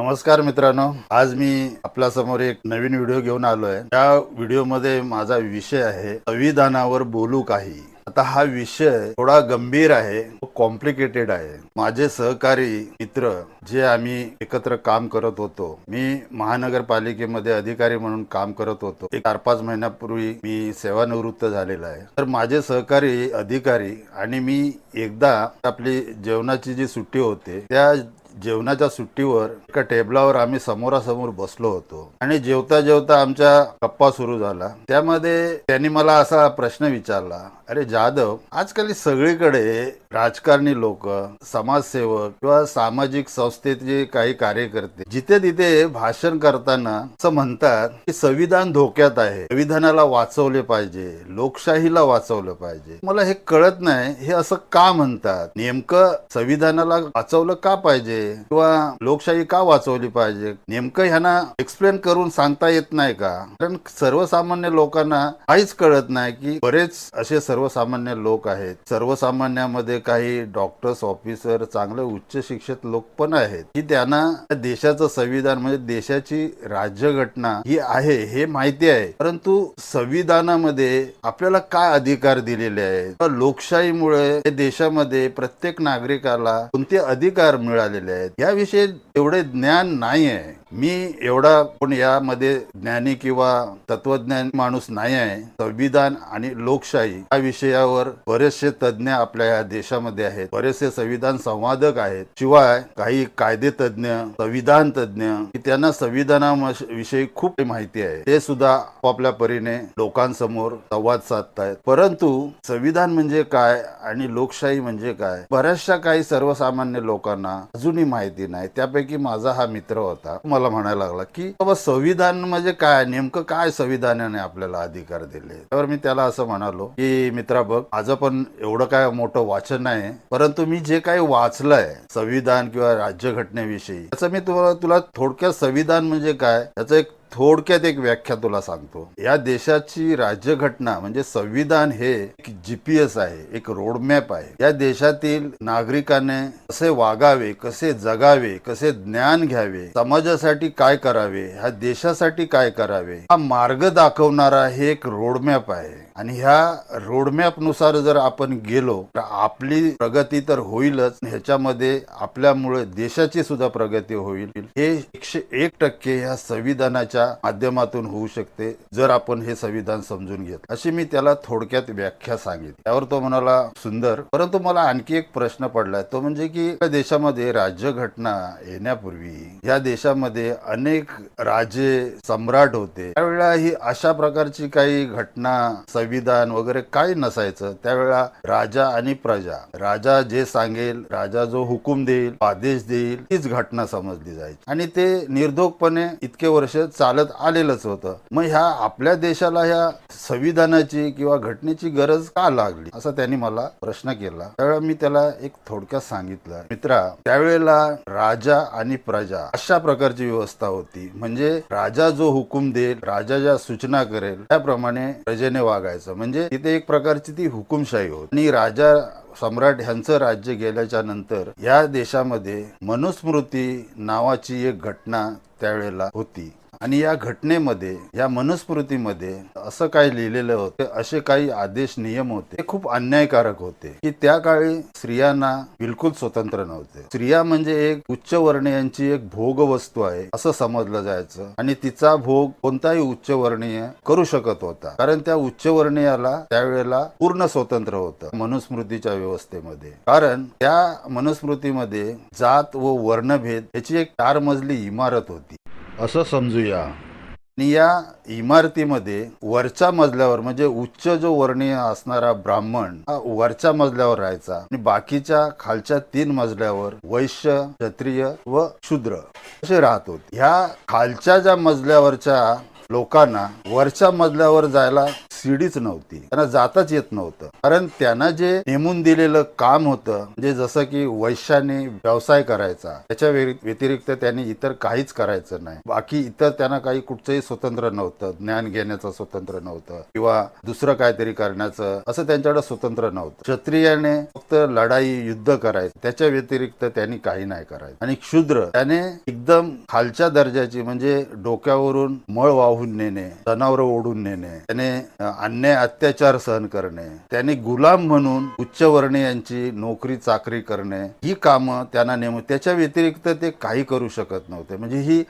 नमस्कार मित्रांनो. आज मी आपल्यासमोर एक नवीन व्हिडिओ घेऊन आलोय. त्या व्हिडिओमध्ये माझा विषय आहे संविधानावर बोलू काही. आता हा विषय थोडा गंभीर आहे कॉम्प्लिकेटेड आहे. माझे सहकारी मित्र जे आम्ही एकत्र काम करत होतो मी महानगरपालिकेमध्ये अधिकारी म्हणून काम करत होतो. एक चार पाच महिन्यापूर्वी मी सेवानिवृत्त झालेला आहे. तर माझे सहकारी अधिकारी आणि मी एकदा आपली जेवणाची जी सुट्टी होते त्या जेवणाच्या सुट्टीवर एका टेबलावर आम्ही समोरासमोर बसलो होतो. आणि जेवता जेवता आमच्या गप्पा सुरू झाला त्यामध्ये त्यांनी मला असा प्रश्न विचारला अरे जाधव आजकाल सगळीकडे राजकारणी लोक समाजसेवक किंवा सामाजिक संस्थेचे काही कार्यकर्ते जिथे तिथे भाषण करताना असं म्हणतात की संविधान धोक्यात आहे. संविधानाला वाचवले पाहिजे लोकशाहीला वाचवलं पाहिजे. मला हे कळत नाही हे असं का म्हणतात? नेमकं संविधानाला वाचवलं का पाहिजे? किंवा लोकशाही का वाचवली पाहिजे? नेमकं ह्यांना एक्सप्लेन करून सांगता येत नाही का? कारण सर्वसामान्य लोकांना काहीच कळत नाही की बरेच असे सर्वसामान्य लोक आहेत. सर्वसामान्यामध्ये काही डॉक्टर्स ऑफिसर चांगले उच्च शिक्षित लोक पण आहेत. की त्यांना देशाचं संविधान म्हणजे देशाची राज्यघटना ही आहे हे माहिती आहे. परंतु संविधानामध्ये आपल्याला काय अधिकार दिलेले आहेत? लोकशाहीमुळे देशामध्ये प्रत्येक नागरिकाला कोणते अधिकार मिळालेले आहेत? याविषयी एवढे ज्ञान नाही आहे मी एवढा पण यामध्ये ज्ञानी किंवा तत्वज्ञान माणूस नाही आहे. संविधान आणि लोकशाही या विषयावर बरेचसे तज्ज्ञ आपल्या या देशामध्ये आहेत. बरेचसे संविधान संवादक आहेत. शिवाय काही कायदे तज्ज्ञ संविधान तज्ज्ञ त्यांना संविधाना विषयी खूप माहिती आहे. ते सुद्धा आपापल्या परीने लोकांसमोर संवाद साधतायत. परंतु संविधान म्हणजे काय आणि लोकशाही म्हणजे काय? बऱ्याचशा काही सर्वसामान्य लोकांना अजूनही माहिती नाही. त्यापैकी माझा हा मित्र होता. मला म्हणायला लागला की बाबा संविधान म्हणजे काय? नेमकं काय संविधानाने आपल्याला अधिकार दिले? त्यावर मी त्याला असं म्हणालो की मित्रा बघ माझं पण एवढं काय मोठं वाचन नाही परंतु मी जे काही वाचलंय संविधान किंवा राज्यघटनेविषयी त्याचं मी तुला तुला थोडक्यात संविधान म्हणजे काय? त्याचं एक थोडक्यात एक व्याख्या तुला सांगतो. या देशाची राज्यघटना म्हणजे संविधान हे एक जीपीएस आहे एक रोडमॅप आहे. या देशातील नागरिकाने कसे वागावे कसे जगावे कसे ज्ञान घ्यावे समाजासाठी काय करावे ह्या देशासाठी काय करावे हा मार्ग दाखवणारा हे एक रोडमॅप आहे. आणि ह्या रोडमॅपनुसार जर आपण गेलो तर आपली प्रगती तर होईलच. ह्याच्यामध्ये आपल्यामुळे देशाची सुद्धा प्रगती होईल. हे एकशे एक टक्के ह्या संविधानाच्या माध्यमातून होऊ शकते जर आपण हे संविधान समजून घेत अशी मी त्याला थोडक्यात व्याख्या सांगितली. त्यावर तो म्हणाला सुंदर. परंतु मला आणखी एक प्रश्न पडलाय. तो म्हणजे की देशामध्ये राज्यघटना येण्यापूर्वी या देशामध्ये अनेक राजे सम्राट होते. त्यावेळेला ही अशा प्रकारची काही घटना विधान वगैरे काही नसायचं त्यावेळेला राजा आणि प्रजा. राजा जे सांगेल राजा जो हुकूम देईल आदेश देईल तीच घटना समजली जायची. आणि ते निर्धोकपणे इतके वर्ष चालत आलेलंच होतं. मग ह्या आपल्या देशाला ह्या संविधानाची किंवा घटनेची गरज का लागली? असा त्यांनी मला प्रश्न केला. त्यावेळेला मी त्याला एक थोडक्यात सांगितलं. मित्रा त्यावेळेला राजा आणि प्रजा अशा प्रकारची व्यवस्था होती. म्हणजे राजा जो हुकूम देईल राजा ज्या सूचना करेल त्याप्रमाणे प्रजेने वागायचं. म्हणजे तिथे एक प्रकारची ती हुकुमशाही होती. आणि राजा सम्राट ह्यांचं राज्य गेल्याच्यानंतर या देशामध्ये मनुस्मृती नावाची एक घटना त्यावेळेला होती. आणि या घटनेमध्ये या मनुस्मृतीमध्ये असं काही लिहिलेलं होतं असे काही आदेश नियम होते ते खूप अन्यायकारक होते. की त्या काळी स्त्रियांना बिलकुल स्वतंत्र नव्हते. स्त्रिया म्हणजे एक उच्च वर्णीयांची एक भोग वस्तू आहे असं समजलं जायचं. आणि तिचा भोग कोणताही उच्च वर्णीय करू शकत होता. कारण त्या उच्च वर्णीयाला त्यावेळेला पूर्ण स्वतंत्र होतं मनुस्मृतीच्या व्यवस्थेमध्ये. कारण त्या मनुस्मृतीमध्ये जात व वर्णभेद याची एक चार मजली इमारत होती. असं समजूया. आणि या इमारतीमध्ये वरच्या मजल्यावर म्हणजे उच्च जो वर्णीय असणारा ब्राह्मण हा वरच्या मजल्यावर राहायचा. आणि बाकीच्या खालच्या तीन मजल्यावर वैश्य क्षत्रिय व शूद्र असे राहत होते. ह्या खालच्या ज्या मजल्यावरच्या लोकांना वरच्या मजल्यावर जायला सीडीच नव्हती. त्यांना जाताच येत नव्हतं. कारण त्यांना जे नेमून दिलेलं काम होतं म्हणजे जसं की वैश्याने व्यवसाय करायचा त्याच्या व्यतिरिक्त त्यांनी इतर काहीच करायचं नाही. बाकी इतर त्यांना काही कुठचंही स्वतंत्र नव्हतं. ज्ञान घेण्याचं स्वतंत्र नव्हतं. किंवा दुसरं काहीतरी करण्याचं असं त्यांच्याकडे स्वतंत्र नव्हतं. क्षत्रियाने फक्त लढाई युद्ध करायचं. त्याच्या व्यतिरिक्त त्यांनी काही नाही करायचं. आणि क्षुद्र त्याने एकदम खालच्या दर्जाची म्हणजे डोक्यावरून मळ वाहून नेणे जनावर ओढून नेणे त्याने अन्याय अत्याचार सहन करणे त्यांनी गुलाम म्हणून उच्चवर्णीयांची नोकरी चाकरी करणे ही कामं त्यांना नेम त्याच्या व्यतिरिक्त ते काही करू शकत नव्हते. म्हणजे ही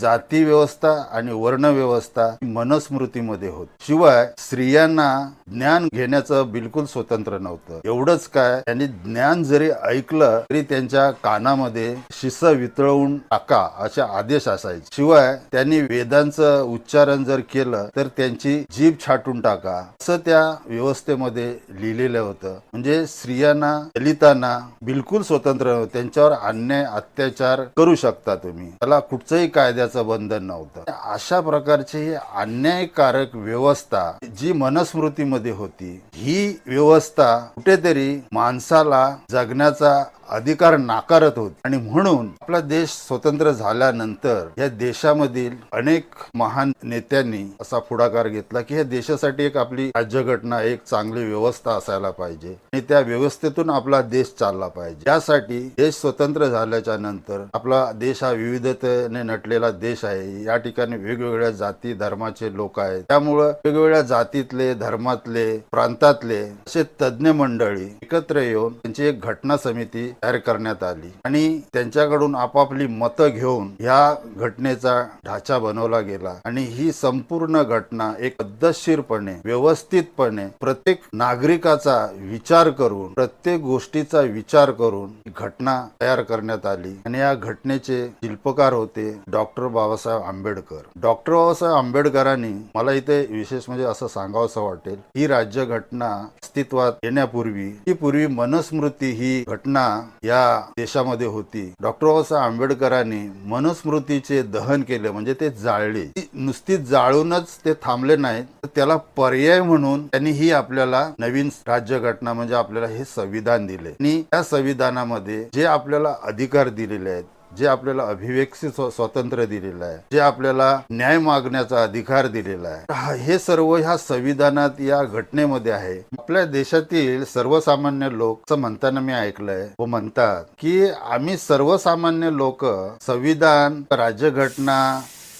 जाती व्यवस्था आणि वर्ण व्यवस्था मनस्मृतीमध्ये होत. शिवाय स्त्रियांना ज्ञान घेण्याचं बिलकुल स्वतंत्र नव्हतं. एवढंच काय त्यांनी ज्ञान जरी ऐकलं तरी त्यांच्या कानामध्ये शिस वितळवून टाका असे आदेश असायचे. शिवाय त्यांनी वेदांचं उच्चारण जर केलं तर त्यांची जीभ छाटून टाका. असं त्या व्यवस्थेमध्ये लिहिलेलं होतं. म्हणजे स्त्रियांना दलितांना बिलकुल स्वतंत्र नव्हतं. त्यांच्यावर अन्याय अत्याचार करू शकता तुम्ही. त्याला कुठचंही कायद्याचं बंधन नव्हतं. अशा प्रकारची ही अन्यायकारक व्यवस्था जी मनस्मृतीमध्ये होती ही व्यवस्था कुठेतरी माणसाला जगण्याचा अधिकार नाकारत होते. आणि म्हणून आपला देश स्वतंत्र झाल्यानंतर या देशामधील अनेक महान नेत्यांनी असा पुढाकार घेतला की या देशासाठी एक आपली राज्यघटना एक चांगली व्यवस्था असायला पाहिजे. आणि त्या व्यवस्थेतून आपला देश चालला पाहिजे. त्यासाठी देश स्वतंत्र झाल्याच्यानंतर आपला देश हा विविधतेने नटलेला देश आहे. या ठिकाणी वेगवेगळ्या जाती धर्माचे लोक आहेत. त्यामुळं वेगवेगळ्या जातीतले धर्मातले प्रांतातले असे तज्ज्ञ मंडळी एकत्र येऊन त्यांची एक घटना समिती तयार करण्यात आली. आणि त्यांच्याकडून आपापली मतं घेऊन ह्या घटनेचा ढाचा बनवला गेला. आणि ही संपूर्ण घटना एक पद्धतशीरपणे व्यवस्थितपणे प्रत्येक नागरिकाचा विचार करून प्रत्येक गोष्टीचा विचार करून घटना तयार करण्यात आली. आणि या घटनेचे शिल्पकार होते डॉक्टर बाबासाहेब आंबेडकर. डॉक्टर बाबासाहेब आंबेडकरांनी मला इथे विशेष म्हणजे असं सांगावंसं वाटेल ही राज्यघटना अस्तित्वात येण्यापूर्वी ही पूर्वी मनुस्मृती ही घटना या देशामध्ये होती. डॉक्टर बाबासाहेब आंबेडकरांनी मनुस्मृतीचे दहन केले म्हणजे ते जाळले. ती नुसती जाळूनच ते थांबले नाहीत तर त्याला पर्याय म्हणून त्यांनी ही आपल्याला नवीन राज्यघटना म्हणजे आपल्याला हे संविधान दिले. आणि त्या संविधानामध्ये जे आपल्याला अधिकार दिलेले आहेत जे आपल्याला अभिव्यक्ती स्वतंत्र स्वातंत्र्य दिलेलं आहे जे आपल्याला न्याय मागण्याचा अधिकार दिलेला आहे हे सर्व ह्या संविधानात या घटनेमध्ये आहे. आपल्या देशातील सर्वसामान्य लोक असं म्हणताना मी ऐकलंय व म्हणतात की आम्ही सर्वसामान्य लोक संविधान राज्यघटना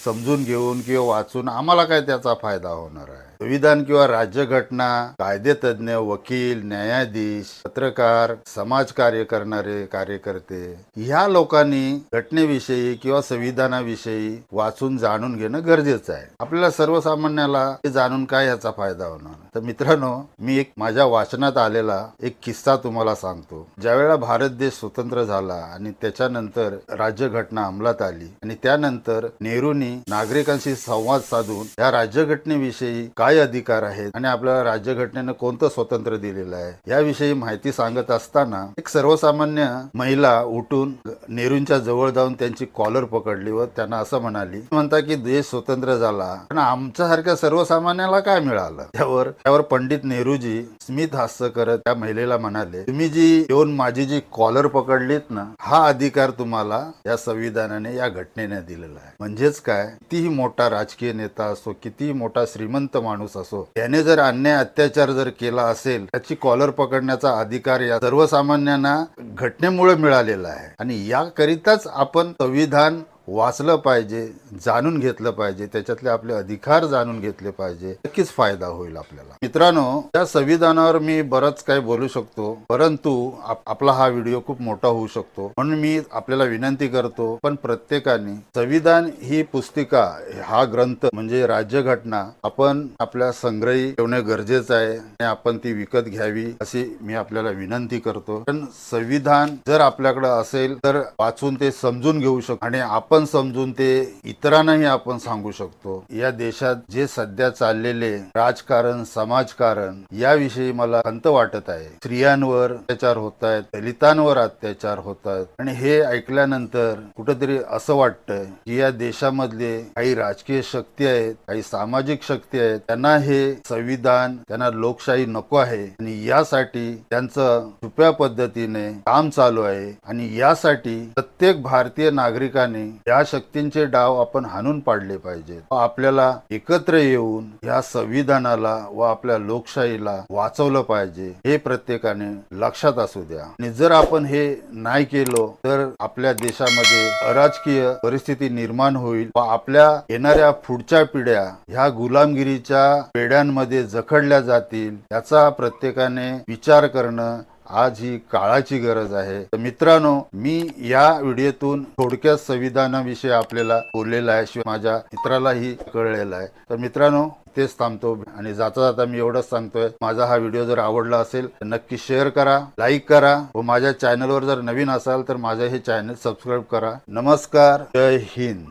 समजून घेऊन किंवा वाचून आम्हाला काय त्याचा फायदा होणार आहे? संविधान किंवा राज्यघटना कायदेतज्ञ वकील न्यायाधीश पत्रकार समाज कार्य करणारे कार्यकर्ते ह्या लोकांनी घटनेविषयी किंवा संविधानाविषयी वाचून जाणून घेणं गरजेचं आहे. आपल्याला सर्वसामान्याला हे जाणून काय याचा फायदा होणार? तर मित्रांनो मी एक माझ्या वाचनात आलेला एक किस्सा तुम्हाला सांगतो. ज्यावेळेला भारत देश स्वतंत्र झाला आणि त्याच्यानंतर राज्यघटना अंमलात आली आणि त्यानंतर नेहरूंनी नागरिकांशी संवाद साधून या राज्यघटनेविषयी काय अधिकार आहेत आणि आपल्याला राज्यघटनेनं कोणतं स्वातंत्र्य दिलेलं आहे? याविषयी माहिती सांगत असताना एक सर्वसामान्य महिला उठून नेहरूंच्या जवळ जाऊन त्यांची कॉलर पकडली व त्यांना असं म्हणाली म्हणता की देश स्वतंत्र झाला पण आमच्यासारख्या सर्वसामान्याला काय मिळालं? त्यावर त्यावर पंडित नेहरूजी स्मित हास्य करत त्या महिलेला म्हणाले तुम्ही जी येऊन माझी जी कॉलर पकडलीत ना हा अधिकार तुम्हाला या संविधानाने या घटनेने दिलेला आहे. म्हणजेच काय? कितीही मोठा राजकीय नेता असो कितीही मोठा श्रीमंत माणूस असो. त्याने जर अन्याय अत्याचार जर केला असेल त्याची कॉलर पकडण्याचा अधिकार या सर्वसामान्यांना घटनेमुळे मिळालेला आहे. आणि याकरिताच आपण संविधान वाचलं पाहिजे जाणून घेतलं पाहिजे त्याच्यातले आपले अधिकार जाणून घेतले पाहिजे नक्कीच फायदा होईल आपल्याला. मित्रांनो त्या संविधानावर मी बरंच काही बोलू शकतो परंतु आप- आपला हा व्हिडिओ खूप मोठा होऊ शकतो. म्हणून मी आपल्याला विनंती करतो पण प्रत्येकाने संविधान ही पुस्तिका हा ग्रंथ म्हणजे राज्यघटना आपण आपल्या संग्रही ठेवणे गरजेचं आहे आणि आपण ती विकत घ्यावी अशी मी आपल्याला विनंती करतो. पण संविधान जर आपल्याकडे असेल तर वाचून ते समजून घेऊ शकतो. आणि आपण आपण समजून ते इतरांनाही आपण सांगू शकतो. या देशात जे सध्या चाललेले राजकारण समाजकारण याविषयी मला खंत वाटत आहे. स्त्रियांवर अत्याचार होत आहेत दलितांवर अत्याचार होत आहेत. आणि हे ऐकल्यानंतर कुठेतरी असं वाटतंय की या देशामधले काही राजकीय शक्ती आहेत काही सामाजिक शक्ती आहेत त्यांना हे संविधान त्यांना लोकशाही नको आहे. आणि यासाठी त्यांचं छुप्या पद्धतीने काम चालू आहे. आणि यासाठी प्रत्येक भारतीय नागरिकाने या शक्तींचे डाव आपण हाणून पाडले पाहिजेत. आपल्याला एकत्र येऊन या संविधानाला व आपल्या लोकशाहीला वाचवलं पाहिजे हे प्रत्येकाने लक्षात असू द्या. आणि जर आपण हे नाही केलो तर आपल्या देशामध्ये अराजकीय परिस्थिती निर्माण होईल व आपल्या येणाऱ्या पुढच्या पिढ्या ह्या गुलामगिरीच्या पेढ्यांमध्ये जखडल्या जातील याचा प्रत्येकाने विचार करणं आज ही काळाची गरज आहे. तर मित्रांनो मी या व्हिडिओतून थोडक्यात संविधानाविषयी आपल्याला बोललेलं आहे शिवाय माझ्या मित्रालाही कळलेलं आहे. तर मित्रांनो तेच थांबतो आणि जाता जाता मी एवढंच सांगतोय. माझा हा व्हिडिओ जर आवडला असेल तर नक्की शेअर करा लाईक करा. व माझ्या चॅनलवर जर नवीन असाल तर माझं हे चॅनल सबस्क्राईब करा. नमस्कार जय हिंद.